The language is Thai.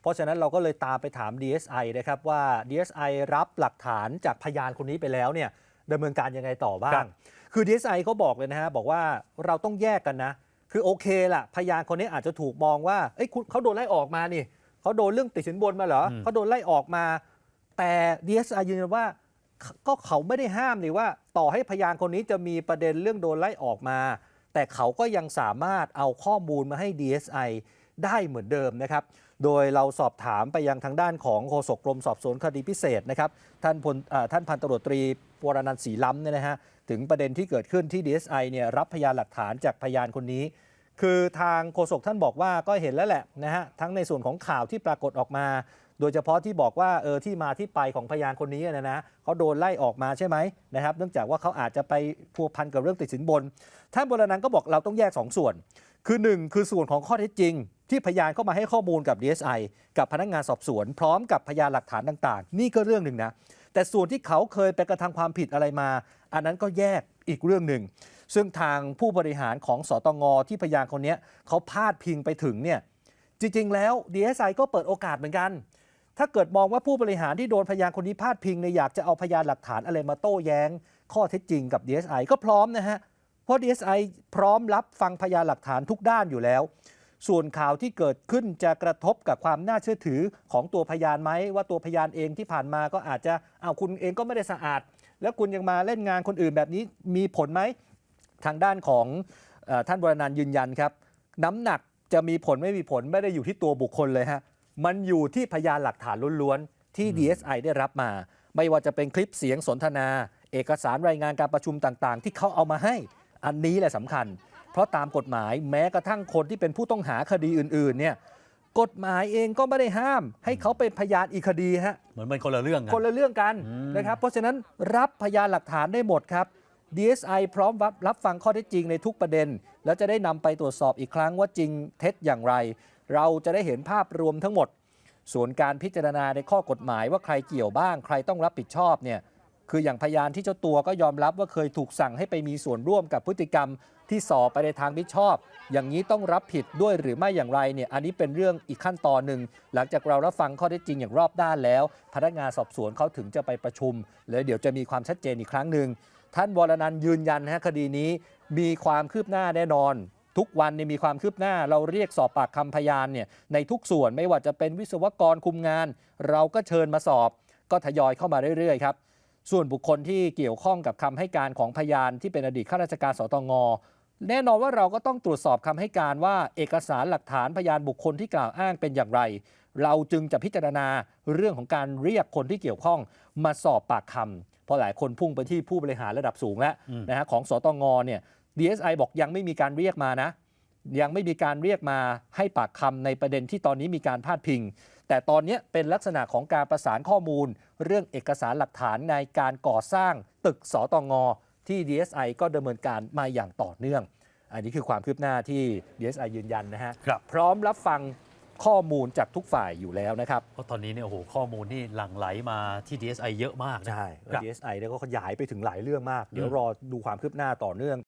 เพราะฉะนั้นเราก็เลยตามไปถาม DSI นะครับว่า DSI รับหลักฐานจากพยานคนนี้ไปแล้วเนี่ยดำเนินการยังไงต่อบ้าครัง บ คือ DSI เขาบอกเลยนะฮะบอกว่าเราต้องแยกกันนะ คือโอเคล่ะ พยานคนนี้อาจจะถูกมองว่าเอ้ยคุณเขาโดนไล่ออกมานี่เขาโดนเรื่องติดสินบนมาเหรอเขาโดนไล่ออกมา แต่ DSI ยืนยันว่าก็เขาไม่ได้ห้ามนี่ว่า ต่อให้พยานคนนี้จะมีประเด็นเรื่องโดนไล่ออกมา แต่เขาก็ยังสามารถเอาข้อมูลมาให้ DSI ได้เหมือนเดิมนะครับ โดยเราสอบถามไปยังทางด้านของโฆษกกรมสอบสวนคดีพิเศษนะครับท่านพลท่านพันตำรวจตรีวรนันท์ศรีล้ำเนี่ยนะฮะถึงประเด็นที่เกิดขึ้นที่ DSI เนี่ยรับพยานหลักฐานจากพยานคนนี้ คือทางโฆษกท่านบอกว่าก็เห็นแล้วแหละนะฮะทั้งในส่วนของข่าวที่ปรากฏออกมา โดยเฉพาะที่บอกว่าเออที่มาที่ไปของพยานคนนี้นะนะเขาโดนไล่ออกมาใช่ไหมนะครับ เนื่องจากว่าเขาอาจจะไปพัวพันกับเรื่องติดสินบน ท่านบรนันท์ก็บอกเราต้องแยก2ส่วน คือ1คือส่วนของข้อเท็จจริง ที่พยานเข้ามาให้ข้อมูลกับ DSI กับพนักงานสอบสวน พร้อมกับพยานหลักฐานต่างๆ นี่ก็เรื่องหนึ่งนะ แต่ส่วนที่เขาเคยไปกระทำความผิดอะไรมา อันนั้นก็แยกอีกเรื่องหนึ่ง ซึ่งทางผู้บริหารของสตงที่พยานคนนี้เขาพาดพิงไปถึงเนี่ยจริงๆ แล้ว DSI ก็เปิดโอกาสเหมือนกัน ถ้าเกิดมองว่าผู้บริหารที่โดนพยานคนนี้พาดพิงเนี่ยอยากจะเอาพยานหลักฐานอะไรมาโต้แย้ง ข้อเท็จจริงกับ DSI ก็พร้อมนะฮะ เพราะ DSI พร้อมรับฟังพยานหลักฐานทุกด้านอยู่แล้ว ส่วนข่าวที่เกิดขึ้นจะกระทบกับความน่าเชื่อถือของตัวพยานไหมว่าตัวพยานเองที่ผ่านมาก็อาจจะอ้าวคุณเองก็ไม่ได้สะอาด แล้วคุณยังมาเล่นงานคนอื่นแบบนี้มีผลไหมทางด้านของเออท่านบรนันท์ยืนยันครับ น้ำหนักจะมีผลไม่มีผลไม่ได้อยู่ที่ตัวบุคคลเลยฮะมันอยู่ที่พยานหลักฐานล้วนๆที่ DSI ได้รับมา ไม่ว่าจะเป็นคลิปเสียงสนทนา เอกสารรายงานการประชุมต่างๆ ที่เขาเอามาให้ อันนี้แหละสำคัญ เพราะตามกฎหมายแม้กระทั่งคนที่เป็นผู้ต้องหาคดีอื่นๆเนี่ยกฎหมายเองก็ไม่ได้ห้าม ให้เขาเป็นพยานอีกคดีฮะเหมือนเป็นคนละเรื่องกันคนละเรื่องกันอืมนะครับเพราะฉะนั้นรับพยานหลักฐานได้หมดครับ DSI พร้อมรับรับฟังข้อเท็จจริงในทุกประเด็น แล้วจะได้นำไปตรวจสอบอีกครั้งว่าจริงเท็จอย่างไร เราจะได้เห็นภาพรวมทั้งหมด ส่วนการพิจารณาในข้อกฎหมายว่าใครเกี่ยวบ้าง ใครต้องรับผิดชอบเนี่ย คืออย่างพยานที่เจ้าตัวก็ยอมรับว่าเคยถูกสั่งให้ไปมีส่วนร่วมกับพฤติกรรมที่สอบไปในทางมิชอบ อย่างนี้ต้องรับผิดด้วยหรือไม่อย่างไรเนี่ยอันนี้เป็นเรื่องอีกขั้นตอนหนึ่ง หลังจากเรารับฟังข้อเท็จจริงอย่างรอบด้านแล้ว พนักงานสอบสวนเขาถึงจะไปประชุม แล้วเดี๋ยวจะมีความชัดเจนอีกครั้งหนึ่งท่านวรนันยืนยันนะฮะคดีนี้มีความคืบหน้าแน่นอนทุกวันเนี่ยมีความคืบหน้าเราเรียกสอบปากคำพยานเนี่ยในทุกส่วนไม่ว่าจะเป็นวิศวกรคุมงาน เราก็เชิญมาสอบ ก็ทยอยเข้ามาเรื่อยๆครับ ส่วนบุคคลที่เกี่ยวข้องกับคำให้การของพยานที่เป็นอดีตข้าราชการสตงแน่นอนว่าเราก็ต้องตรวจสอบคำให้การว่าเอกสารหลักฐานพยานบุคคลที่กล่าวอ้างเป็นอย่างไร เราจึงจะพิจารณาเรื่องของการเรียกคนที่เกี่ยวข้องมาสอบปากคำเพราะหลายคนพุ่งไปที่ผู้บริหารระดับสูงแล้วอืมนะฮะของสตงเนี่ย DSI บอกยังไม่มีการเรียกมานะ ยังไม่มีการเรียกมาให้ปากคำในประเด็นที่ตอนนี้มีการพาดพิง แต่ตอนนี้เป็นลักษณะของการประสานข้อมูล เรื่องเอกสารหลักฐานในการก่อสร้างตึกสตงที่ DSI ก็ดำเนินการมาอย่างต่อเนื่อง อันนี้คือความคืบหน้าที่ DSI ยืนยันนะฮะครับพร้อมรับฟังข้อมูลจากทุกฝ่ายอยู่แล้วนะครับ เพราะตอนนี้เนี่ยโอ้โหข้อมูลนี่หลั่งไหลมาที่ DSI เยอะมากนะใช่ครับ DSI เนี่ยก็ขยายไปถึงหลายเรื่องมาก เดี๋ยวรอดูความคืบหน้าต่อเนื่อง